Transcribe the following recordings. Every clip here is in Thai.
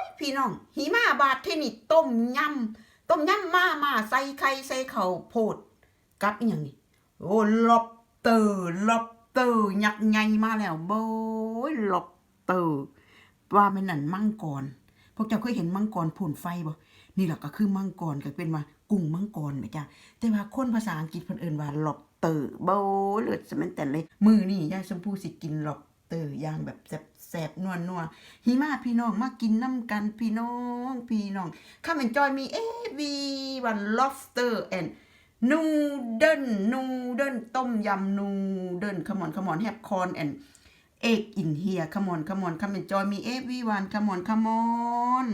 ยพี่น้องหิมาบาดเทนี่ต้มยำต้มยำมามาใส่ไข่ใส่เข้าโพดกับอีหยังนี่โอ้ล็อบเตอร์ล็อบเตอร์ยักษ์ใหญ่มาแล้วโบยล็อบเตอร์ว่าแม่นนั่นมังกรพวกเจ้าเคยเห็นมังกรพ่นไฟบ่นี่แหละก็คือมังกรก็เป็นว่ากุ้งมังกรแม่จ้าแต่ว่าคนภาษาอังกฤษเพิ่นเอิ้นว่าล็อบเตอร์โบยเลือดสมันแต่เลยมือนี่ยายชมพู่สิกินลอบ เตอร์ย่างแบบแสบๆนวลนัวหิมะพี่น้องมากินน้ำกันพี่น้องพี่น้องข้ามเอนจอยมีเอวีวันลอบสเตอร์แอนด์นูเดิลนูเดิลต้มยำนูเดิลขมอนขมอนแฮปคอนแอนด์เอกอินเฮียขมอนขมอนข้ามเอนจอยมีเอวีวันขมอนขมอน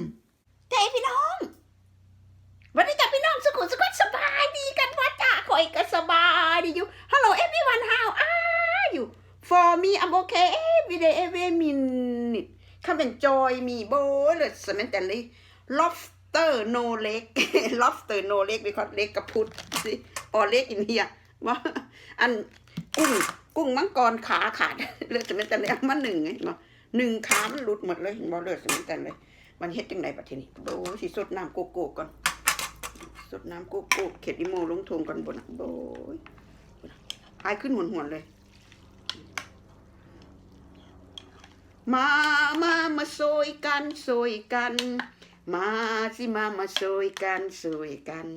เทพี่น้องวันนี้จับพี่น้องสุขุสุขสบายดีกันวะจ้าคอยก็สบายดีอยู่ฮัลโหลเอวีวันฮาวอ้าอยู่ โบเลยสมัยแต่เลย lobster no leg lobster no leg because leg กระพุดสิ or leg in here ว่าอันกุ้งกุ้งมังกรขาขาดเลือดสมัยแต่เลยเอามาหนึ่งไงมาหนึ่งขามันหลุดหมดเลยเห็นบ่เลือดสมัยแต่เลย มันเฮ็ดจังไดบัดทีนี้โบสิสดน้ำโกโก้ก่อนสดน้ำโกโก้เข็ดอีโมลงทงกันบนอะโบยหายขึ้นหวนหวนๆเลย มามามาโซยกันโซยกัน มาสิมามาโซยกันโซยกัน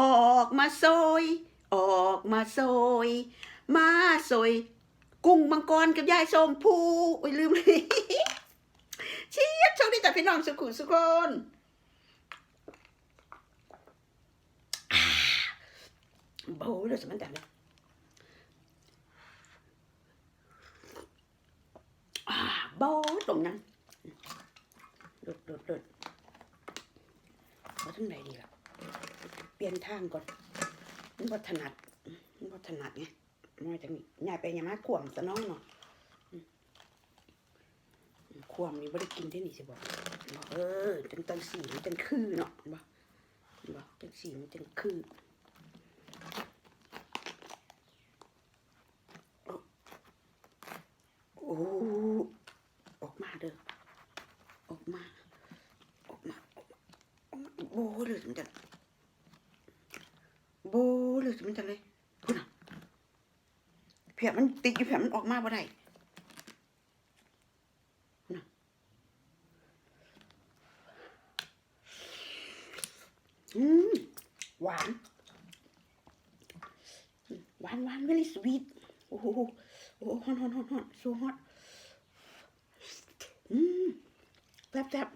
ออกมาโซยออกมาโซยมาโซยกุ้งมังกรกับยายส้มผู้โอ้ยลืมเลยเชียบโชคดีจากพี่น้องสุขุมสุขคนโบเลยสมันแต่เลย อาตรงนั้นโดดโดดโดดเอาทั้งไหนดีล่ะ เปลี่ยนทางก่อนมันวัถนัดมันวัถนัดไงมันจะมียายไปยายมาขวมซะน้อยเนาะอืมขวมนี่ไม่ได้กินได้นี่สิบอกบอกเออจังตังสีมันจังคือเนาะบอกบอกจังสีมันจังคือ โอ้ออก มาเด้อออกมาออกมาออกมาออกมาโบเลยมันจะโบเลยมันจะเลยพูดนะเพียมันติดอยู่เพียมันออกมาบ่ได้อืมหวานหวานหวาน very sweet โอ้โหโอ้ฮอนฮอนฮอนฮอน so hot อืมแซ่บแซ่บ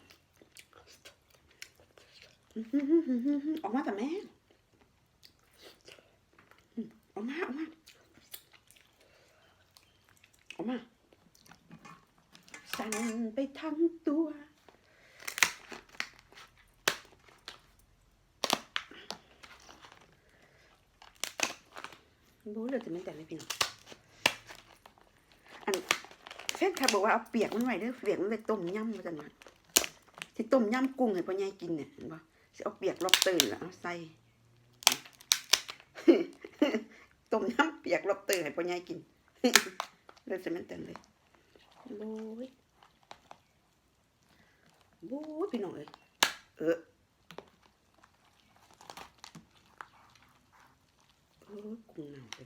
อื้อหือหือหือหือออกมาแต่แม่อืมออกมาออกมาออกมา สั่นไปทั้งตัวรู้เลยจะไม่แต่เลยพี่น้องอัน แฟนคลับอกว่าเอาเปียกมันไว้เด้อเปียกมันไปต้มยำมาจังหวะที่ต้มยำกุ้งให้พ่อใหญ่กินเนี่ยเห็นปะสิเอาเปียกลอบเตอร์แล้วเอาใส่ต้มยำเปียกลอบเตอร์ให้พ่อใหญ่กินเลยจะมันแต่เลยโอ้ยโอ้ยพี่น้องเอ้ยเออเออกุ้งน้ำไป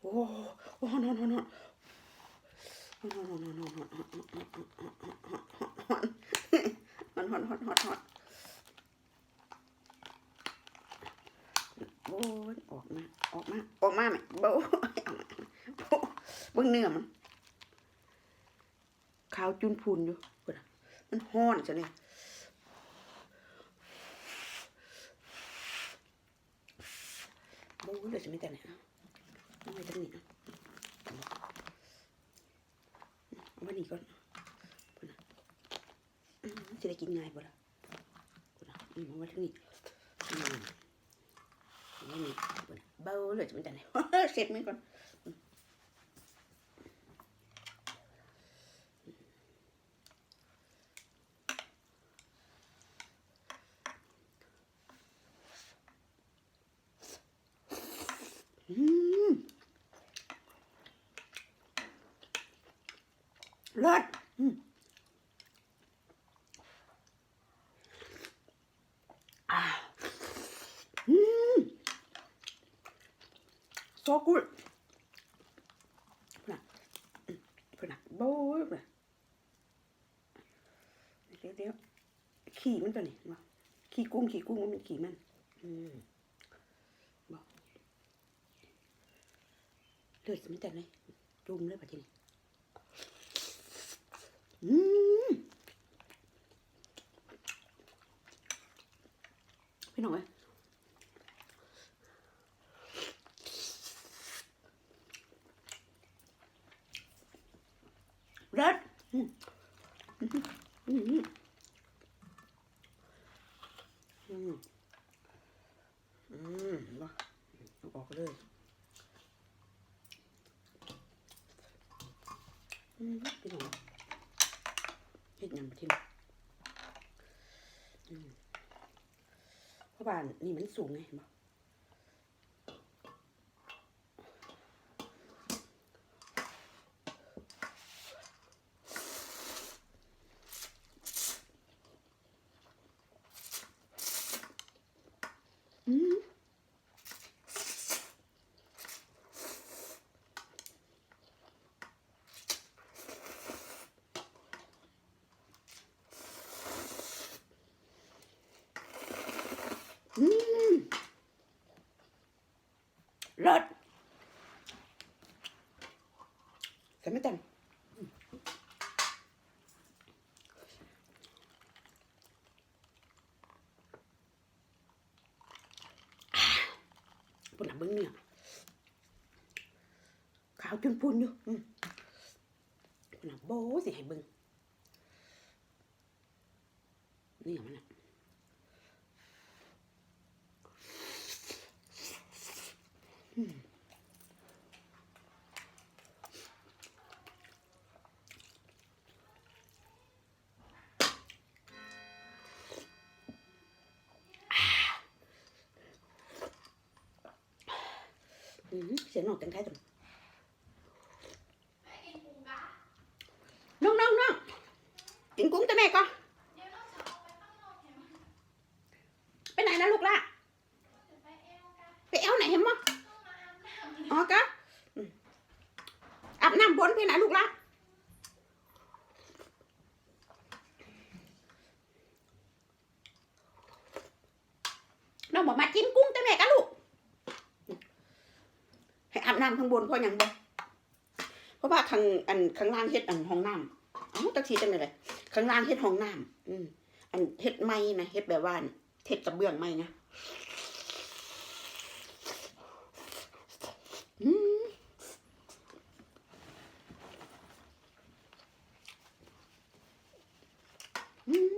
โอ้โอ้นอนนอนนอน ฮอนฮอนฮอนฮอนฮอนโอ้ยออกมาออกมาออกมาไหมโบ้ยออกมาโบ้งเนื้อมันขาวจุนพูนอยู่เบิ่งอะมันห้อนจะเนี่ยโบ้เลยจะไม่แต่ไหนอะไม่แต่นี่อ่ะเอาไว้นี่ก่อนพุ่นะจะได้กินง่ายบ่ล่ะพุ่นน่ะอืมเอาไว้ที่นี่อืมเอาไว้นี่พุ่นะเบาเลยจะเป็นยังไหนเสร็จไหมก่อนอืมเลิศอืม so good น่ะเพื่อนน่ะโบ้ยน่ะเดี๋ยวเดี๋ยวขี่มันตัวนี้มาขี่ กุ้งขี่กุ้งมันขี่มันบอกเลือดมิแต่เลยจุ่มเลยปะทีนี้อืมพี่น้องเอ้ย เลิศอืมอืมอืมอืมอืมอืมบ่เอาออกเลยอืมพี่น้องเฮ็ดหยังบ่ทิมอืมเพรานนี่มันสูงไงเห็นบ่อืมอืมเลิศแต่ไม่แต่ง ปุ่นเนี่ยขาวจนพุนอยู่อืมปุ่นหนังโบสิให้เบิ้งเนี่ยมันอะ สียงน้องแต่งไทยจังน้องน้องน้องกินกุ้งตัวแม่ก็ไปไหนนะลูกล่ะไปเอวไหนเห็นมั้งอ๋อกะอาบน้ำบนไปไหนลูกล่ะน้องบอกมาจิ้มกุ้งแต่แม่กะลูก ให้อาบ น้ำข้างเพราะยังบ่เพราะว่าข้างอันข้างล่างเฮ็ดอันห้องน้ำเอ้าตะทีจังเลยข้างล่างเฮ็ดห้องน้ำอืมอันเฮ็ดไม้นะเฮ็ดแบบว่านเฮ็ดกระเบื้องไม้นะอืมอืม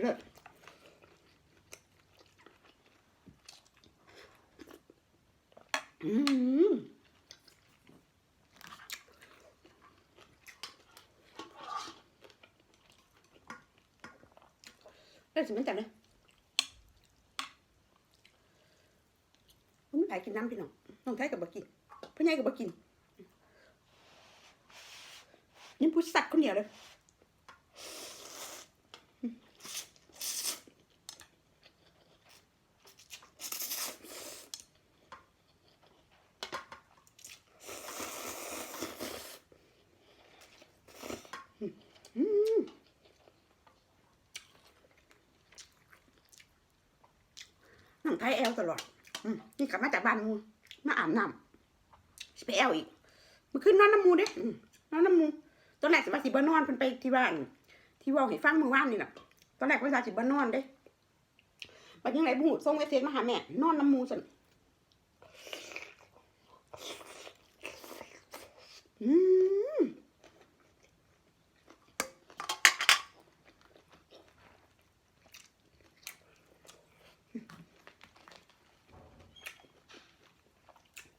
เลิศ อืมเลิศสิมันจังเลยมันไม่ขายกินน้ำพี่น้องน้องไทยกับบ่กินพ่อใหญ่กับบ่กินนี่ผู้สัตว์คนเดียวเลย น้องไทยแอลตลอด อืมนี่กลับมาจากบ้านมูมาอาบน้ำสิ ไปแอลอีกมื่อคืนนอนน้ำมูเด้อืมนอนน้ำมูตอนแรกสิว่าสิบ่นอนเพิ่นไปที่บ้าน ที่ว่าให้ฟังมือว่านนี่แหละตอนแรกว่าสิบ่นอนเด้บัดยังไงบุหูส่งเมสเซจมาหาแม่ นอนน้ำมูสันอืม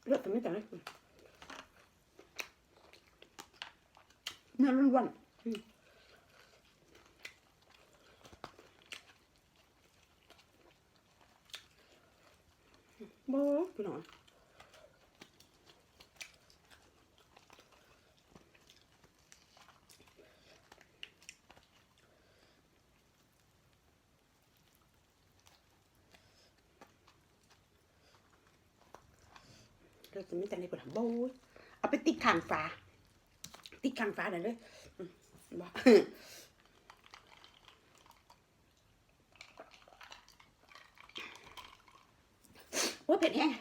เลือดเป็นไม่แต่เลย เนื้อล้วนๆอืมบ่พี่น้องเราจะไม่แต่ในปวดโบยเอาไปติดข้างฝา ติดข้างฝาได้เลยอืมบ่โอ้เผ็ดแฮง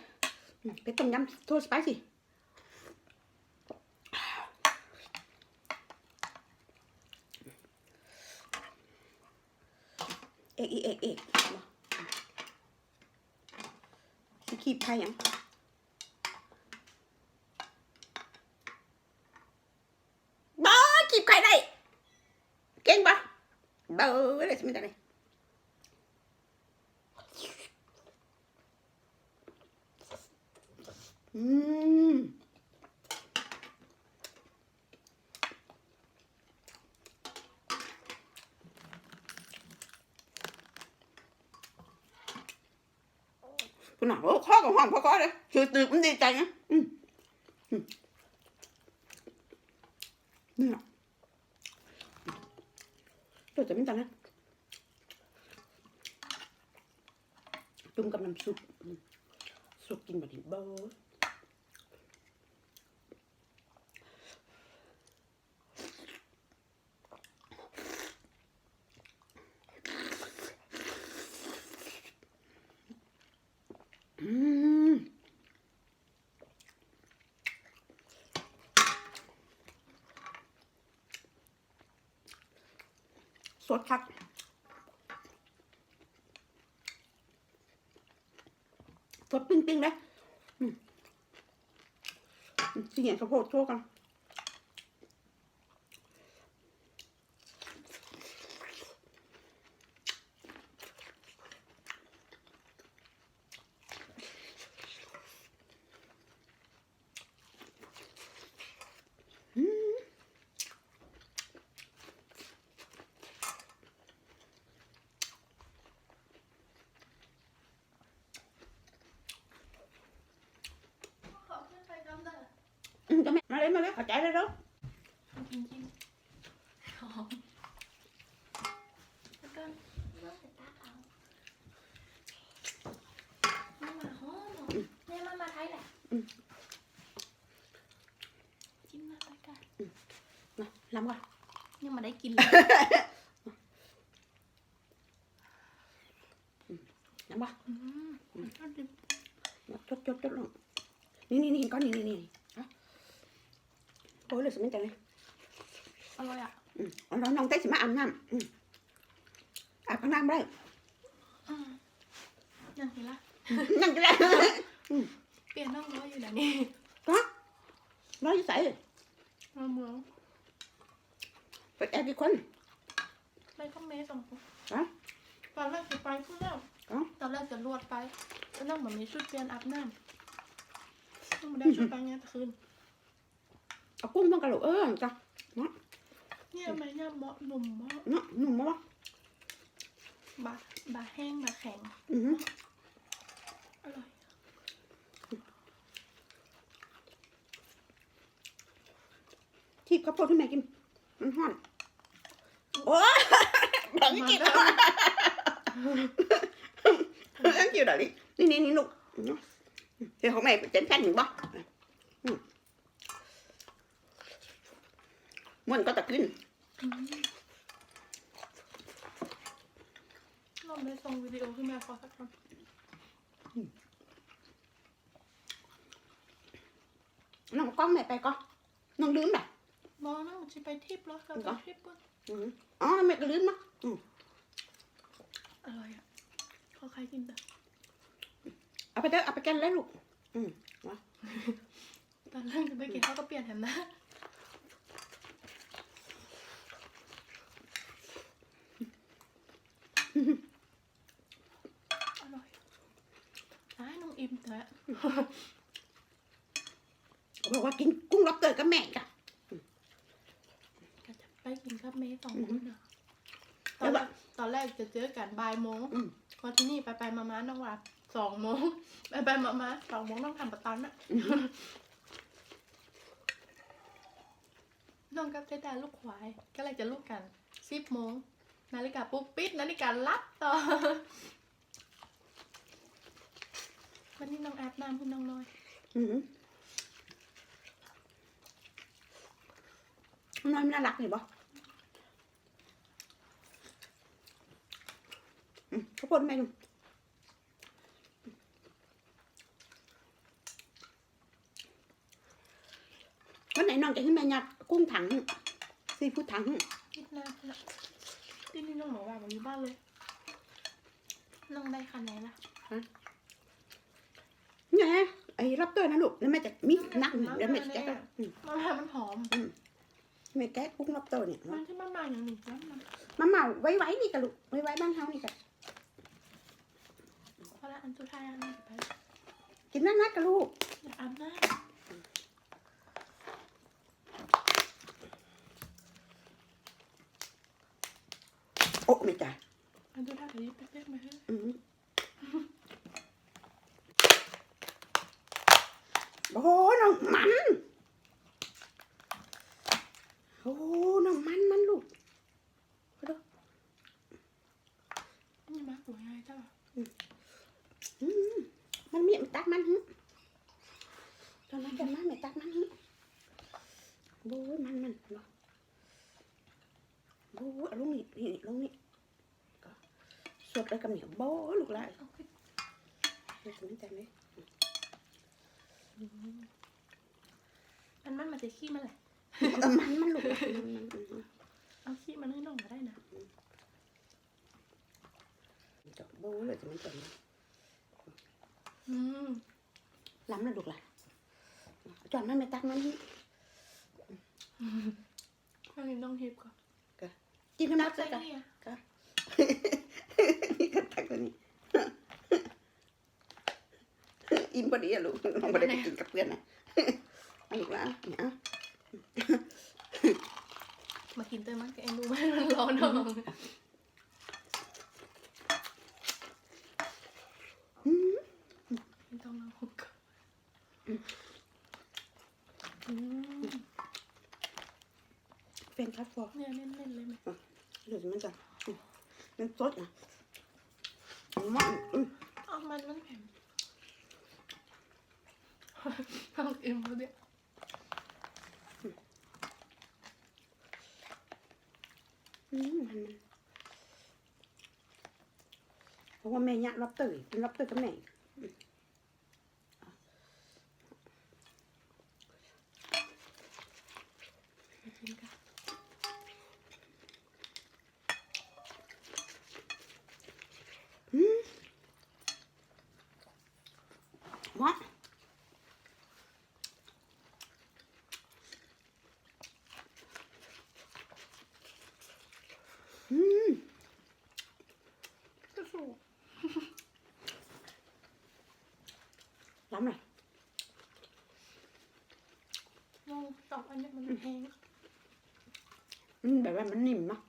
เผ็ดต้มยำโทษสไปซี่เอกอีเอกเอกบ่สิคีบไข่ยังบ้าคีบไข่ได้ เก่งปะ เบ้อเลยสิมันจะไหนอืมคุณหน่ะโอ้ข้อกับห้องพ่อข้อเลยคือตื่นมันดีใจนะอืมอืมนี่น่ะเดี๋ยวจะไม่ตันนะจุ่มกับน้ำซุปอืมซุปกินแบบนี้เบอร์ อืม สดคักสดปิ้งๆเลยสิเห็นข้าวโพดโชว์กันอื มจะไม่มาเลยมาเลย โอ้ยเลยสมิงจังเลยอร่อยอะอืมเอาน้องน้องเต้สิมาอาบน้ำอืมอาบข้างน้ำได้อืมยังเห็นละ นั่งก็ได้เปลี่ยนน้องน้อยอยู่ไหนนี่ก็น้องใส่มาเมืองไปแอบกี่คน ไปก็เมย์สองคนฮะตอนแรกจะไปพุ่งแล้วอ๋อตอนแรกจะรวดไปแล้วน้องแบบมีชุดเปลี่ยนอาบน้ำน้องไม่ได้ชุดไปเงี้ยคืน เอากุ้งต้องกระโหลกเออจ้ะเนี่ยไหมเนี่ยเหมาะหนุ่มเหมาะเนาะหนุ่มมั้วะบะบะแห้งบะแข็งอือหืออร่อยที่ข้าวโพดที่แม่กิน มันห่อน โอ้ยดังกินมาดังกินดังนี่นี่นี่ลูกเดี๋ยวของแม่เป็นแผ่นหนึ่งบ่อืม มันก็ตะกินเราได้ส่งวิดีโอขึ้นมาขอสักคนน้องกล้องแม่ไปก็น้องลืมแบบมองน้องจะไปทิปแล้วเราเหรไปอทิปปุ๊บอ๋อแม่ก็ลืมนะอืมอร่อยอะเขาใครกินแต่เอาไปเถอะเอาไปกันเลยลูก อืมตอนแรกจะไปกินเขาก็เปลี่ยนแถมนะอร่อยอ้ายน้องอิ่มแต่ บอก ว่ากินกุ้งล็อบสเตอร์กับแม่จ้ะก็จะไปกินกับเมย์สองคนอะตอนแรกตอนแรกจะเจอกันบ่ายโมงอืมพอที่นี่ไปไปมามาน้องว่าสองโมงไปไปมามาสองโมงต้องทำประตันอะน้องกับเจ๊ดาลูกควาย ก็เลยจะลูกกันสิบโมงนาฬิกาปุ๊บปิดนาฬิกาลับต่อวันนี้น้องอาบน้ำคุณน้องน้อย อืม น้อยมันน่ารักอยู่บ่อืมข้าวโพดแม่ลุงวันไหนน้องจะให้แม่ยัดกุ้งถังซีฟู้ดถังคิดหน้านะที่นี่น้องบอกว่ามันอยู่บ้านเลยน้องได้คะแนนละไงไอ้รับเตอร์นะลูกแล้วแม่จะมิกนักหนึ่งแล้วแม่จะแกะอืมมาม่ามันหอม แม่แกะกุ้งรับเตอร์เนี่ยมันที่มาม่าอย่างหนึ่งนะมันมาเหมาไว้ไว้นี่กะลูกไว้ไว้บ้านเฮานี่กะเพราะละอันสุดท้ายอันนี้ไปกินนั่นนะกะลูกอยากอาบน้โอ้ไม่จ่ายำอันสุดท้ายเดี๋ยวเป๊กๆมาให้อืมโอ้น้องมัน โอ้น้องมันมันลูกนี่มาหัวง่ายจ้าอืมมันมีมันตักมันหึตอนนั้นจะมาไม่ตักมันหึโอ้ยมันมันเนาะโอ้ยเอาลงนี่นี่ลงนี่ก็สดเลยกับเหนียวโบ้ลูกหลานเอาขึ้นเดี๋ยวฉันไม่ใจไหมอันมันมาจะขี้มันแหละ เออมันมันลูกหลานมันมันมันเอาขี้มันให้น้องก็ได้นะมันจะโบ้เลยจะไม่ใจไหมอืมล้ำเลยลูกหลานจอนมันไม่ตักมันหึอันนี้น้องเฮฟก่อนกินขนาดใส่ใส่กันเนี่ยนี่ก็ตักตัวนี้อิ่มพอดีอะลูกน้องไม่ได้ไปกินกับเพื่อนนะเอาลูกหลานเนี่ย มากินเติมมันก็เอ็นดูมันมันร้อนน้องอืมไม่ต้องเอาหุกก่อนอืมเป็นคัดฟอร์เนี่ยเล่นๆเลยไหมเดี๋ยวมันจะอืมมันสดนะมันอืมเอามันมันแข็งเอาเอ็มเขาเนี่ย อันมันเพราะว่าแม่ยะรับตยเป็นรับตื่นกับแม่ มากินกัน วะ อืม ก็สูบ ล้ำเลยน้องตอกอันเนี้ยมันแห้งอืมแบบว่ามันนิ่มเนาะ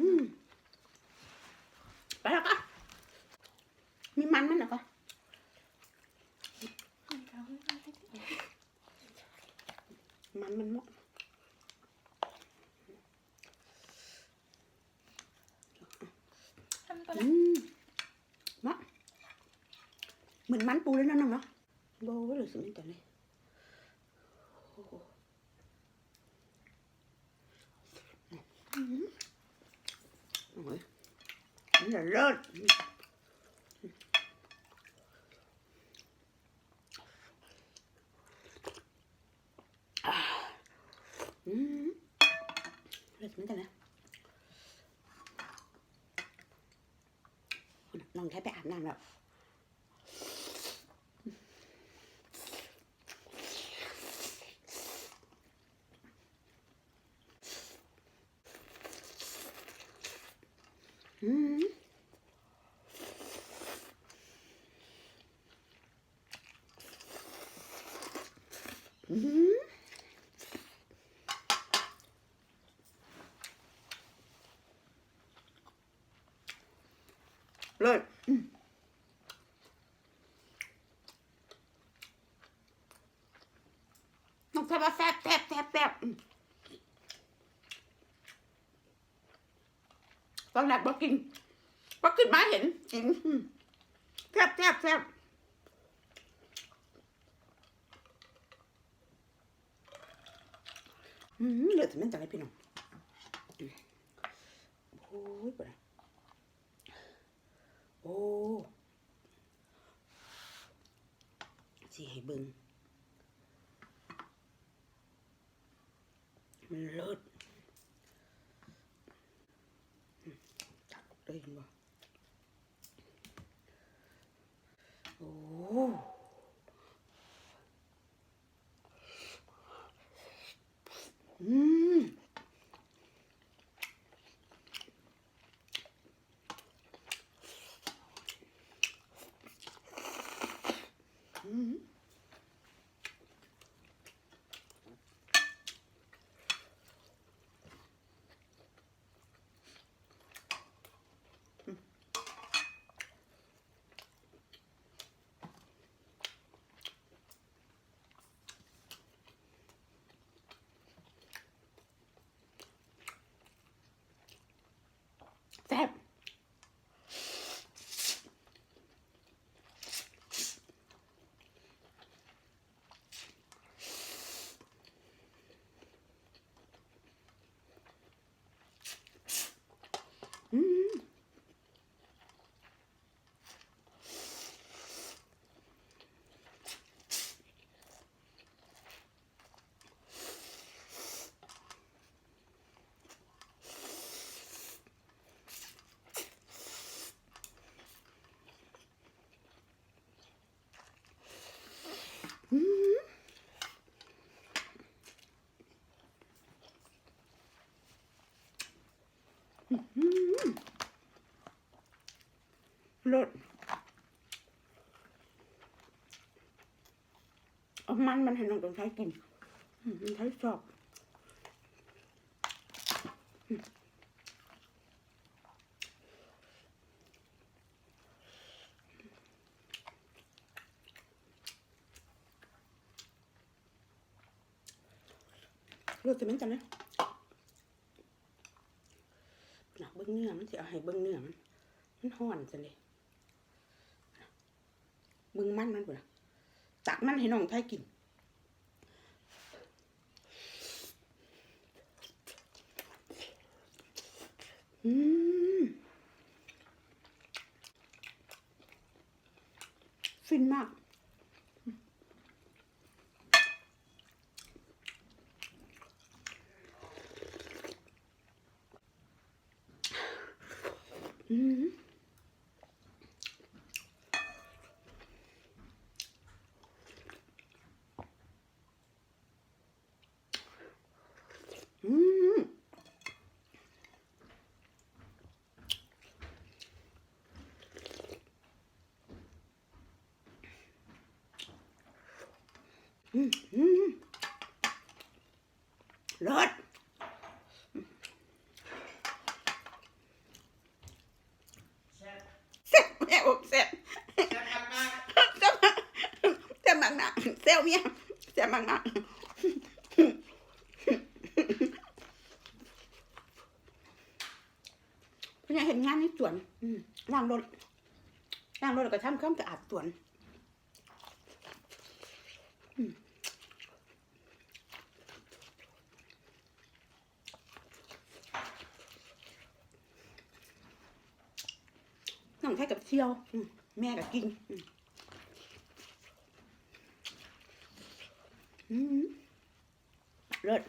อืมไปแล้วก็มีมันมันเหรอก็ มันเขาให้ให้ให้ มันมันหมด ทำไป อื แล้ว มมะเห มือนมันปูเลยนะน้องเนาะโบ้หรือสิมันแต่เลยโอ้โหอืมโอ้ยมันจะเลิศอ่าอืมเลิศเหมือนกันนะน้องแค่ไปอาบน้ำแล้ว อืมอืมเลยอืมน้องแซ่บว่าแซ่บแซ่บแซ่บแซ่บอืม ตอนแรกบอกินพอขึ้นมาเห็นกินแซ่บแซ่บแซ่บอืมเหลือแต่มันจังไรพี่น้องโอ้ยปะโอ้สิให้เบิ่งมันเลิศอืม ตักออกเลยเห็นบ่โอ้มอืม แซ่บอืม เลิศเอามันมันให้น้องต้องใช้กินมันใช้ชอบอืมเลิศแต่มันจังเลยหนักเบิ้ งเนื้อมันจะเอาให้เบิ้งเนื้อมันมันห่อนจังเลยเบิ้งมันมันปุ่นน่ะตักมันให้น้องไทยกินอืมฟินมาก อืม อืม อืมอืมเลิศแซ่บแม่อกแซ่บแซ่บมากแซ่บแซ่บมากนะแซ่บเมียแซ่บมากนะพี่ยายเห็นงานในสวนอืมล้างรถล้างรถแล้วก็ทำความสะอาดสวน ที่ยวแม่ก็กินอืมอืมเลิศ